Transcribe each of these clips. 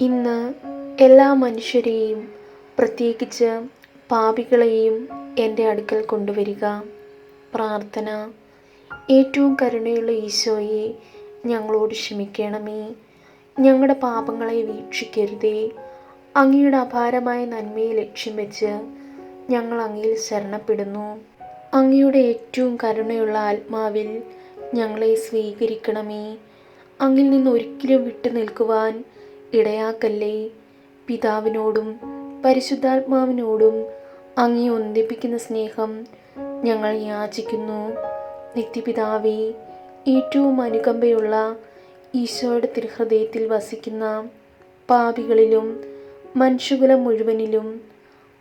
ഇന്ന് എല്ലാ മനുഷ്യരെയും പ്രത്യേകിച്ച് പാപികളെയും എന്റെ അടുക്കൽ കൊണ്ടുവരിക. പ്രാർത്ഥന. ഏറ്റവും കരുണയുള്ള ഈശോയെ ഞങ്ങളോട് ക്ഷമിക്കണമേ. ഞങ്ങളുടെ പാപങ്ങളെ വീക്ഷിക്കരുതേ. അങ്ങയുടെ അപാരമായ നന്മയെ ലക്ഷ്യം വെച്ച് ഞങ്ങൾ അങ്ങയിൽ ശരണപ്പെടുന്നു. അങ്ങയുടെ ഏറ്റവും കരുണയുള്ള ആത്മാവിൽ ഞങ്ങളെ സ്വീകരിക്കണമേ. അങ്ങിൽ നിന്ന് ഒരിക്കലും വിട്ടു നിൽക്കുവാൻ ഇടയാക്കല്ലേ. പിതാവിനോടും പരിശുദ്ധാത്മാവിനോടും അങ്ങേ ഒന്നിപ്പിക്കുന്ന സ്നേഹം ഞങ്ങൾ യാചിക്കുന്നു. നിത്യപിതാവേ ഏറ്റവും അനുകമ്പയുള്ള ഈശോയുടെ തിരുഹൃദയത്തിൽ വസിക്കുന്ന പാപികളിലും മനുഷ്യകുലം മുഴുവനിലും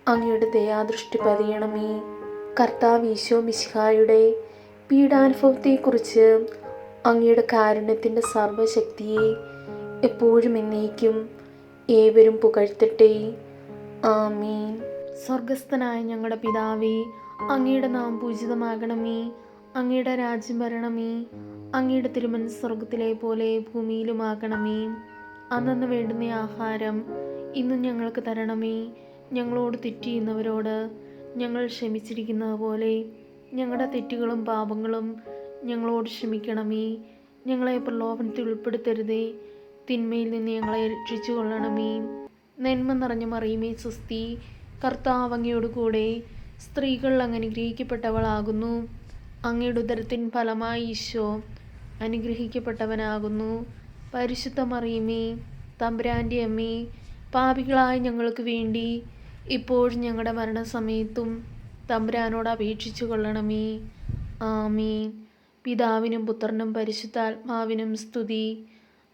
അങ്ങയുടെ ദയാദൃഷ്ടി പതിയണമേ. കർത്താവ് ഈശോ മിശിഹായുടെ പീഡാനുഭവത്തെക്കുറിച്ച് അങ്ങയുടെ കാരുണ്യത്തിന്റെ സർവശക്തിയെ എപ്പോഴും എന്നേക്കും ഏവരും പുകഴ്ത്തട്ടെ. ആമീൻ. സ്വർഗസ്ഥനായ ഞങ്ങളുടെ പിതാവേ അങ്ങയുടെ നാം പൂജിതമാകണമേ. അങ്ങയുടെ രാജ്യം വരണമേ. അങ്ങയുടെ തിരുമൻ സ്വർഗത്തിലെ പോലെ ഭൂമിയിലുമാകണമേ. അന്നു വേണ്ടുന്ന ആഹാരം ഇന്നും ഞങ്ങൾക്ക് തരണമേ. ഞങ്ങളോട് തെറ്റിയുന്നവരോട് ഞങ്ങൾ ക്ഷമിച്ചിരിക്കുന്നത് പോലെ ഞങ്ങളുടെ തെറ്റുകളും പാപങ്ങളും ഞങ്ങളോട് ക്ഷമിക്കണമേ. ഞങ്ങളെ പ്രലോഭനത്തിൽ ഉൾപ്പെടുത്തരുതേ. തിന്മയിൽ നിന്ന് ഞങ്ങളെ രക്ഷിച്ചു കൊള്ളണമേ നന്മ നിറഞ്ഞ മറിയുമേ സുസ്തി കർത്താവ് അങ്ങയോട് കൂടെ സ്ത്രീകൾ അങ്ങ് അനുഗ്രഹിക്കപ്പെട്ടവളാകുന്നു. അങ്ങയുടെ ഉദരത്തിൻ ഫലമായി ഈശോ അനുഗ്രഹിക്കപ്പെട്ടവനാകുന്നു. പരിശുദ്ധ മറിയുമേ തമ്പുരാന്റെ അമ്മേ പാപികളായ ഞങ്ങൾക്ക് വേണ്ടി ഇപ്പോഴും ഞങ്ങളുടെ മരണസമയത്തും തമ്പുരാനോട് അപേക്ഷിച്ചു കൊള്ളണമേ ആമീൻ. പിതാവിനും പുത്രനും പരിശുദ്ധാത്മാവിനും സ്തുതി.